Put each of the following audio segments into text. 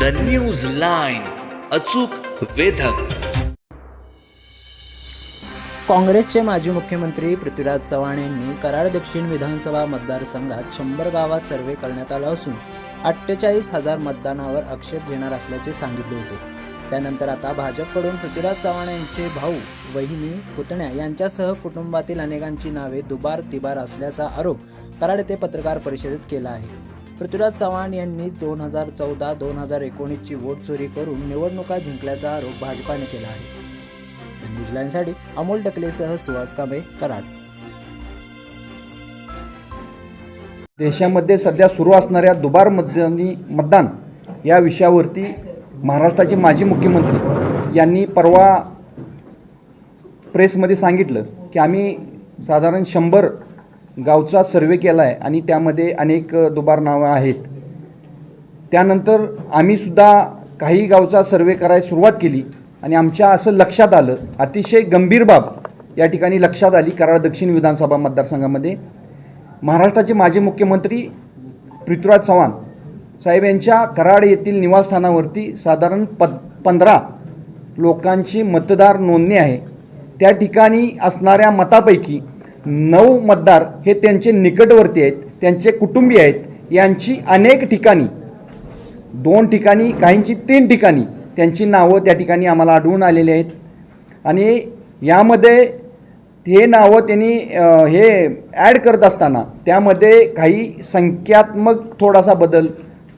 The news line अचूक वेधक. काँग्रेसचे माजी मुख्यमंत्री पृथ्वीराज चव्हाण यांनी कराड दक्षिण विधानसभा मतदारसंघात शंभर गावात सर्वे करण्यात आला असून अठ्ठेचाळीस हजार मतदानावर आक्षेप घेणार असल्याचे सांगितले होते. त्यानंतर आता भाजपकडून पृथ्वीराज चव्हाण यांचे भाऊ वहिनी पुतण्या यांच्यासह कुटुंबातील अनेकांची नावे दुबार तिबार असल्याचा आरोप कराड येथे पत्रकार परिषदेत केला आहे. पृथ्वीराज चव्हाण यांनी दोन हजार चौदा दोन हजार एकोणीसची वोट चोरी करून निवडणुका जिंकल्याचा आरोप भाजपाने केला आहे. द न्यूझीलँडसाठी अमोल टकलेसह सुहास कांबे कराड. देशामध्ये सध्या सुरू असणाऱ्या दुबार मतदानी मतदान या विषयावरती महाराष्ट्राचे माजी मुख्यमंत्री यांनी परवा प्रेसमध्ये सांगितलं की आम्ही साधारण शंभर गावचा सर्वे केला आहे आणि त्यामध्ये अनेक दुबार नावं आहेत. त्यानंतर आम्हीसुद्धा काही गावचा सर्वे करायला सुरुवात केली आणि आमच्या असं लक्षात आलं अतिशय गंभीर बाब या ठिकाणी लक्षात आली कराड दक्षिण विधानसभा मतदारसंघामध्ये. महाराष्ट्राचे माजी मुख्यमंत्री पृथ्वीराज चव्हाण साहेब यांच्या कराड येथील निवासस्थानावरती साधारण प पंधरा लोकांची मतदार नोंदणी आहे. त्या ठिकाणी असणाऱ्या मतापैकी नऊ मतदार हे त्यांचे निकटवर्ती आहेत त्यांचे कुटुंबीय आहेत. यांची अनेक ठिकाणी दोन ठिकाणी काहींची तीन ठिकाणी त्यांची नावं त्या ठिकाणी आम्हाला आढळून आलेली आहेत. आणि यामध्ये हे नावं त्यांनी हे ॲड करत असताना त्यामध्ये काही संख्यात्मक थोडासा बदल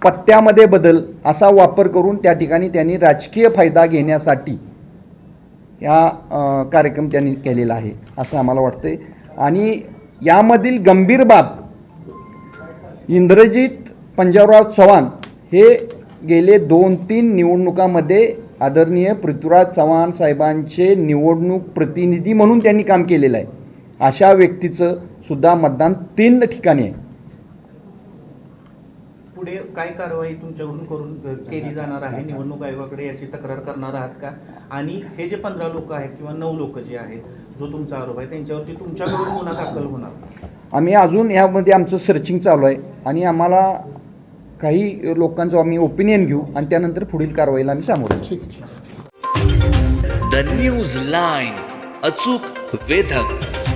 पत्त्यामध्ये बदल असा वापर करून त्या ठिकाणी त्यांनी राजकीय फायदा घेण्यासाठी या कार्यक्रम त्यांनी केलेला आहे असं आम्हाला वाटतंय. आणि यामधील गंभीर बाब इंद्रजित पंजाबराव चव्हाण हे गेले दोन तीन निवडणुकामध्ये आदरणीय पृथ्वीराज चव्हाण साहेबांचे निवडणूक प्रतिनिधी म्हणून त्यांनी काम केलेलं आहे. अशा व्यक्तीचं सुद्धा मतदान तीन ठिकाणी आहे. पुढे काय कारवाई तुमच्याकडून करून केली जाणार आहे? निवडणूक आयोगाकडे याची तक्रार करणार आहात का? आणि हे जे पंधरा लोक आहेत किंवा नऊ लोक जे आहेत जो तुमचा आरोप आहे त्यांच्यावरती तुमच्याकडून गुन्हा दाखल होणार आम्ही अजून यामध्ये आमचं सर्चिंग चालू आहे आणि आम्हाला काही लोकांचं आम्ही ओपिनियन घेऊ आणि त्यानंतर पुढील कारवाईला आम्ही सामोरे. द न्यूज लाईन अचूक वेधक.